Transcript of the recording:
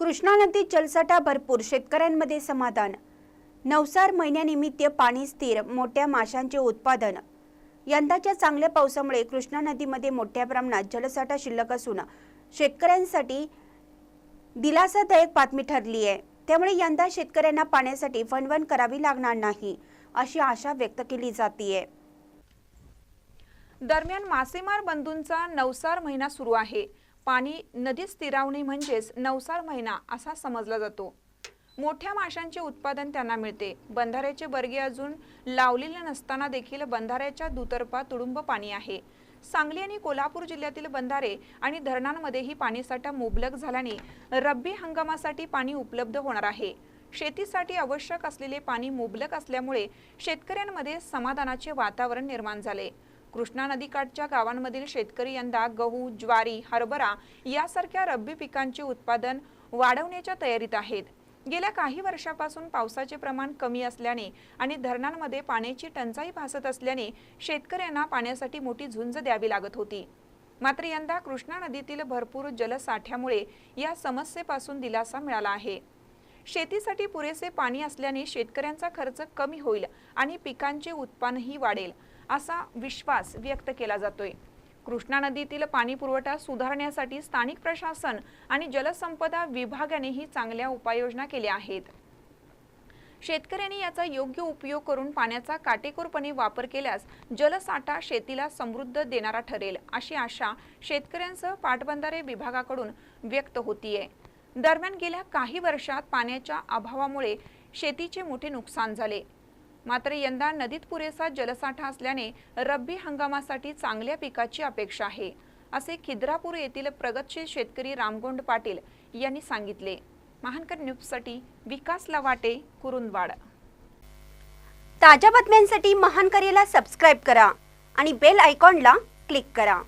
कृष्णा नदीत जलसाठा भरपूर शेतकऱ्यांमध्ये समाधान. नवसार महिन्यानिमित्त पाणी स्थिर मोठ्या माशांचे उत्पादन. यंदाच्या चांगल्या पावसामुळे कृष्णा नदीमध्ये मोठ्या प्रमाणात जलसाठा शिल्लक असून शेतकऱ्यांसाठी दिलासादायक बातमी ठरली आहे. त्यामुळे यंदा शेतकऱ्यांना पाण्यासाठी फणवण करावी लागणार नाही अशी आशा व्यक्त केली जाते दरम्यान मासेमार बंधूंचा नवसार महिना सुरू आहे. पाणी नदीत स्थिरावणे म्हणजेच नवसार महिना असा समजला जातो. मोठ्या माशांचे उत्पादन त्यांना मिळते. बंधाऱ्याचे बर्गे अजून लावलेले नसताना देखील बंधाऱ्याच्या दुतर्फा तुडुंब पाणी आहे. सांगली आणि कोल्हापूर जिल्ह्यातील बंधारे आणि धरणांमध्येही पाणीसाठा मुबलक झाल्याने रब्बी हंगामासाठी पाणी उपलब्ध होणार आहे. शेतीसाठी आवश्यक असलेले पाणी मुबलक असल्यामुळे शेतकऱ्यांमध्ये समाधानाचे वातावरण निर्माण झाले. कृष्णा नदीकाठच्या गावांमधील शेतकरी यंदा गहू ज्वारी हरभरा यासारख्या रब्बी पिकांचे उत्पादन वाढवण्याच्या तयारीत आहेत. गेल्या काही वर्षापासून पावसाचे प्रमाण कमी असल्याने आणि धरणांमध्ये पाण्याची टंचाई भासत असल्याने शेतकऱ्यांना पाण्यासाठी मोठी झुंज द्यावी लागत होती. मात्र यंदा कृष्णा नदीतील भरपूर जलसाठ्यामुळे या समस्येपासून दिलासा मिळाला आहे. शेतीसाठी पुरेसे पाणी असल्याने शेतकऱ्यांचा खर्च कमी होईल आणि पिकांचे उत्पन्नही वाढेल. असा विश्वास व्यक्त केला जातोय. कृष्णा नदीतील पाणी पुरवठा सुधारण्यासाठी स्थानिक प्रशासन आणि जलसंपदा विभागानेही चांगल्या उपाययोजना केल्या आहेत. शेतकऱ्यांनी याचा योग्य उपयोग करून पाण्याचा काटेकोरपणे वापर केल्यास जलसाठा शेतीला समृद्ध देणारा ठरेल अशी आशा शेतकऱ्यांसह पाटबंधारे विभागाकडून व्यक्त होतीये. दरम्यान गेल्या काही वर्षात पाण्याच्या अभावामुळे शेतीचे मोठे नुकसान झाले. मात्र यंदा नदीत पुरेसा जलसाठा असल्याने रब्बी हंगामासाठी चांगल्या पिकाची अपेक्षा आहे असे खिद्रापूर येथील प्रगतशील शेतकरी रामगोंड पाटील यांनी सांगितले. महानकर न्यूजसाठी विकास लवाटे कुरुंदवाड. ताज्या बातम्यांसाठी महानकर्याला सबस्क्राईब करा आणि बेल आयकॉनला क्लिक करा.